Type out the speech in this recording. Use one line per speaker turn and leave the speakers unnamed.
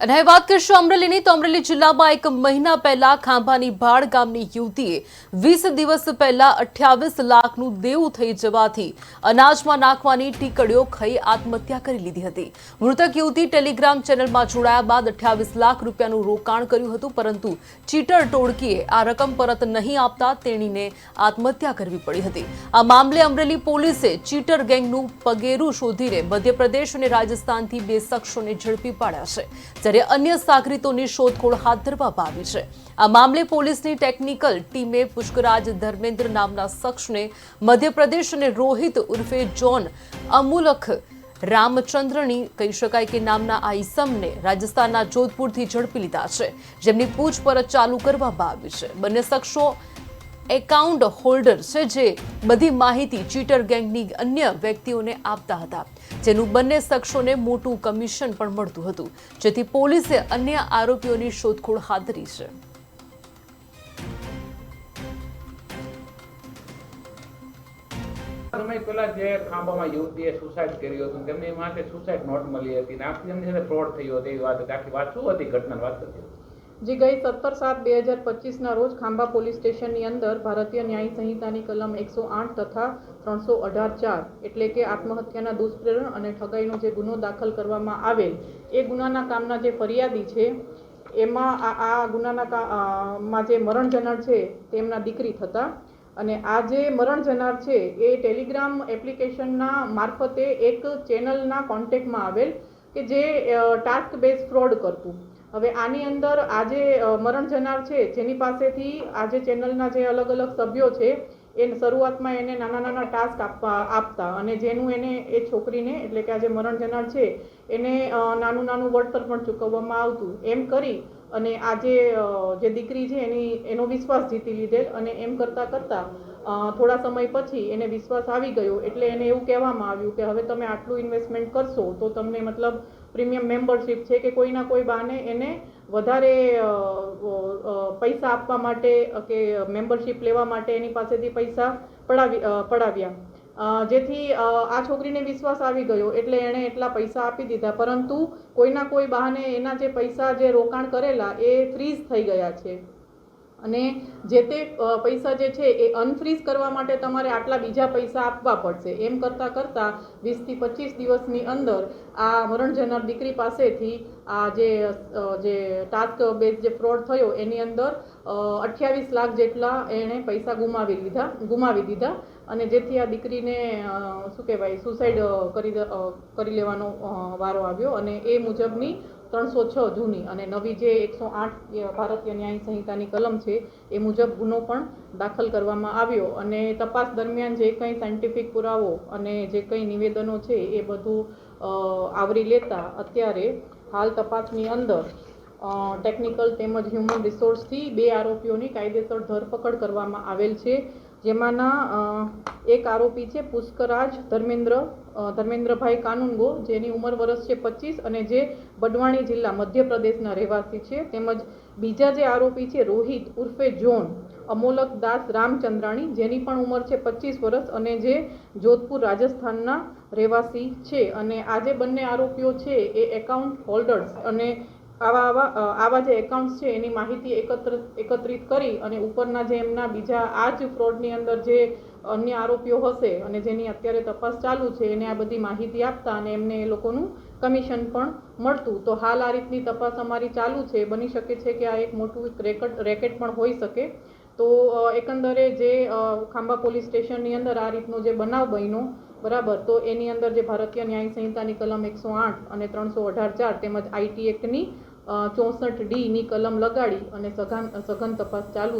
અને વાત કરશું અમરેલીની, તો અમરેલી જિલ્લામાં એક મહિના પહેલા ખાંભાની ભાડ ગામની યુવતીએ વીસ દિવસ પહેલા અઠ્યાવીસ લાખનું દેવું થઈ જવાથી અનાજમાં નાખવાની ટીકડીઓ ખાઈ આત્મહત્યા કરી લીધી હતી. મૃતક યુવતી ટેલિગ્રામ ચેનલમાં જોડાયા બાદ અઠ્યાવીસ લાખ રૂપિયાનું રોકાણ કર્યું હતું, પરંતુ ચીટર ટોળકીએ આ રકમ પરત નહીં આપતા તેણીને આત્મહત્યા કરવી પડી હતી. આ મામલે અમરેલી પોલીસે ચીટર ગેંગનું પગેરું શોધીને મધ્યપ્રદેશ અને રાજસ્થાનથી બે શખ્સોને ઝડપી પાડ્યા છે. જ્યારે અન્ય સાગરીતોની શોધખોળ હાથ ધરવામાં આવી છે. આ મામલે પોલીસની ટેકનિકલ ટીમે પુષ્કરાજ ધર્મેન્દ્ર નામના શખ્સને મધ્યપ્રદેશ અને રોહિત ઉર્ફે જોન અમુલખ રામચંદ્રની કહી શકાય કે નામના આ ઇસમને રાજસ્થાનના જોધપુરથી ઝડપી લીધા છે. જેમની પૂછપરછ ચાલુ કરવામાં આવી છે. બંને શખ્સો એકાઉન્ટ હોલ્ડર છે જે બધી માહિતી ચીટર ગેંગની અન્ય વ્યક્તિઓને આપતા હતા. જેનું બંને શખ્સોને મોટું કમિશન પણ મળતું હતું. જેથી પોલીસે અન્ય આરોપીઓની શોધખોળ હાથ ધરી છે.
સમય પહેલા જે ખાંભામાં યુવતીએ સુસાઇડ કર્યું હતું તેમની માટે સુસાઇડ નોટ મળી હતી ને આખી એમની સાથે ફ્રોડ થયો હતો એવી વાત આખી વાત શું હતી? ઘટના વાત હતી
જે ગઈ સત્તર સાત બે હજાર પચીસના રોજ ખાંભા પોલીસ સ્ટેશનની અંદર ભારતીય ન્યાય સંહિતાની કલમ એકસો આઠ તથા ત્રણસો અઢાર ચાર એટલે કે આત્મહત્યાના દુષ્પ્રેરણ અને ઠગાઈનો જે ગુનો દાખલ કરવામાં આવેલ, એ ગુનાના કામના જે ફરિયાદી છે, એમાં આ આ ગુનાના માં જે મરણ જનાર છે, તેમના દીકરી થતા અને આ જે મરણ જનાર છે, એ ટેલિગ્રામ એપ્લિકેશનના મારફતે એક ચેનલના કોન્ટેક્ટમાં આવેલ કે જે ટાસ્ક બેઝ ફ્રોડ કરતું. હવે આની અંદર આજે મરણ જનાર છે, જેની પાસેથી આજે ચેનલના જે અલગ અલગ સભ્યો છે, એ શરૂઆતમાં એને નાના નાના ટાસ્ક આપવા, આપતા અને જેનું એને, એ છોકરીને, એટલે કે આજે મરણ જનાર છે, એને નાનું નાનું વળતર પણ ચૂકવવામાં આવતું. એમ કરી અને આજે જે દીકરી છે એની, એનો વિશ્વાસ જીતી લીધેલ અને એમ કરતાં કરતાં થોડા સમય પછી એને વિશ્વાસ આવી ગયો એટલે એને એવું કહેવામાં આવ્યું કે હવે તમે આટલું ઇન્વેસ્ટમેન્ટ કરશો તો તમને મતલબ પ્રીમિયમ મેમ્બરશિપ છે કે કોઈના કોઈ બાને એને વધારે પૈસા આપવા માટે કે મેમ્બરશિપ લેવા માટે એની પાસેથી પૈસા પડાવી પડાવ્યા. જેથી આ છોકરીને વિશ્વાસ આવી ગયો એટલે એણે એટલા પૈસા આપી દીધા. પરંતુ કોઈના કોઈ બહાને એના જે પૈસા જે રોકાણ કરેલા એ ફ્રીઝ થઈ ગયા છે. અને જે તે પૈસા જે છે એ અનફ્રીઝ કરવા માટે તમારે આટલા બીજા પૈસા આપવા પડશે. એમ કરતાં કરતાં વીસથી પચીસ દિવસની અંદર આ મરણ જનાર દીકરી પાસેથી આ જે જે ટાસ્ક બેઝ જે ફ્રોડ થયો એની અંદર અઠ્યાવીસ લાખ જેટલા એણે પૈસા ગુમાવી લીધા, ગુમાવી દીધા અને જેથી આ દીકરીને શું કહેવાય સુસાઇડ કરી કરી લેવાનો વારો આવ્યો અને એ મુજબની ત્રણસો છ જૂની અને નવી જે એકસો આઠ ભારતીય ન્યાય સંહિતાની કલમ છે, એ મુજબ ગુનો પણ દાખલ કરવામાં આવ્યો અને તપાસ દરમિયાન જે કંઈ સાયન્ટિફિક પુરાવો અને જે કંઈ નિવેદનો છે, એ બધું આવરી લેતા અત્યારે હાલ તપાસની અંદર ટેકનિકલ તેમજ હ્યુમન રિસોર્સથી બે આરોપીઓની કાયદેસર ધરપકડ કરવામાં આવેલ છે. જેમાંના એક આરોપી છે પુષ્કરાજ ધર્મેન્દ્ર ધર્મેન્દ્રભાઈ કાનુનગો જેની ઉંમર વર્ષ છે પચીસ અને જે બડવાણી જિલ્લા મધ્યપ્રદેશના રહેવાસી છે. તેમજ બીજા જે આરોપી છે રોહિત ઉર્ફે જોન, અમોલક દાસ રામચંદ્રાણી, જેની પણ ઉંમર છે પચીસ વર્ષ અને જે જોધપુર રાજસ્થાનના રહેવાસી છે. અને આજે બંને આરોપીઓ છે એ એકાઉન્ટ હોલ્ડર્સ અને આવા આવા આવા જે એકાઉન્ટ્સ છે એની માહિતી એકત્ર, એકત્રિત કરી અને ઉપરના જે એમના બીજા આ જ ફ્રોડની અંદર જે અન્ય આરોપીઓ હશે અને જેની અત્યારે તપાસ ચાલુ છે, એને આ બધી માહિતી આપતા અને એમને એ લોકોનું કમિશન પણ મળતું. તો હાલ આ રીતની તપાસ અમારી ચાલુ છે. બની શકે છે કે આ એક મોટું રેકેટ રેકેટ પણ હોઈ શકે. તો એકંદરે જે ખાંભા પોલીસ સ્ટેશનની અંદર આ રીતનો જે બનાવ બન્યો બરાબર. તો એની અંદર જે ભારતીય ન્યાય સંહિતાની કલમ એકસો આઠ અને ત્રણસો અઢાર ચાર તેમજ આઈટી એક્ટની ચોસઠ ડીની કલમ લગાડી અને સઘન સઘન તપાસ ચાલુ